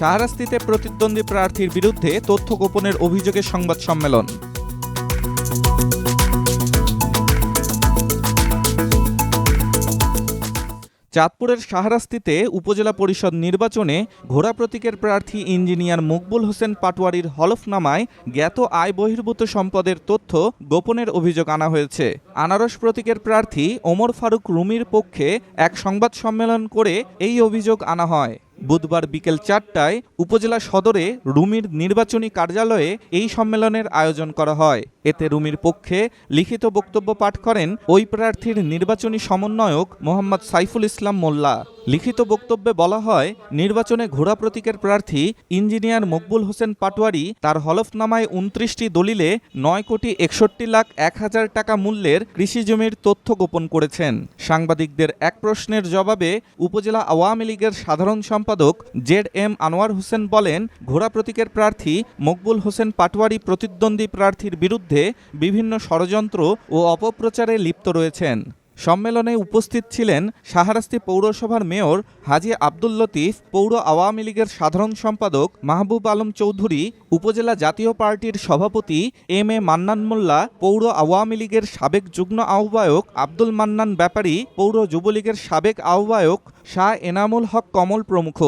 শাহরাস্তিতে প্রতিদ্বন্দ্বী প্রার্থীর বিরুদ্ধে তথ্য গোপনের অভিযোগে সংবাদ সম্মেলন। চাঁদপুরের শাহরাস্তিতে উপজেলা পরিষদ নির্বাচনে ঘোড়া প্রতীকের প্রার্থী ইঞ্জিনিয়ার মকবুল হোসেন পাটোয়ারির হলফনামায় জ্ঞাত আয় বহির্ভূত সম্পদের তথ্য গোপনের অভিযোগ আনা হয়েছে। আনারস প্রতীকের প্রার্থী ওমর ফারুক রুমির পক্ষে এক সংবাদ সম্মেলন করে এই অভিযোগ আনা হয়। বুধবার বিকেল চারটায় উপজেলা সদরে রুমির নির্বাচনী কার্যালয়ে এই সম্মেলনের আয়োজন করা হয়। এতে রুমির পক্ষে লিখিত বক্তব্য পাঠ করেন ওই প্রার্থীর নির্বাচনী সমন্বয়ক মোহাম্মদ সাইফুল ইসলাম মোল্লা। লিখিত বক্তব্যে বলা হয়, নির্বাচনে ঘোড়া প্রতীকের প্রার্থী ইঞ্জিনিয়ার মকবুল হোসেন পাটোয়ারি তার হলফনামায় উনত্রিশটি দলিলে নয় কোটি একষট্টি লাখ এক হাজার টাকা মূল্যের কৃষি জমির তথ্য গোপন করেছেন। সাংবাদিকদের এক প্রশ্নের জবাবে উপজেলা আওয়ামী লীগের সাধারণ সম্পাদক জেড এম আনোয়ার হোসেন বলেন, ঘোড়া প্রতীকের প্রার্থী মকবুল হোসেন পাটোয়ারি প্রতিদ্বন্দ্বী প্রার্থীর বিরুদ্ধে বিভিন্ন ষড়যন্ত্র ও অপপ্রচারে লিপ্ত রয়েছেন। সম্মেলনে উপস্থিত ছিলেন শাহরাস্তি পৌরসভার মেয়র হাজি আব্দুল লতিফ, পৌর আওয়ামী লীগের সাধারণ সম্পাদক মাহবুব আলম চৌধুরী, উপজেলা জাতীয় পার্টির সভাপতি এম এ মান্নান মোল্লা, পৌর আওয়ামী লীগের সাবেক যুগ্ম আহ্বায়ক আব্দুল মান্নান ব্যাপারী, পৌর যুবলীগের সাবেক আহ্বায়ক শাহ এনামুল হক কমল প্রমুখ।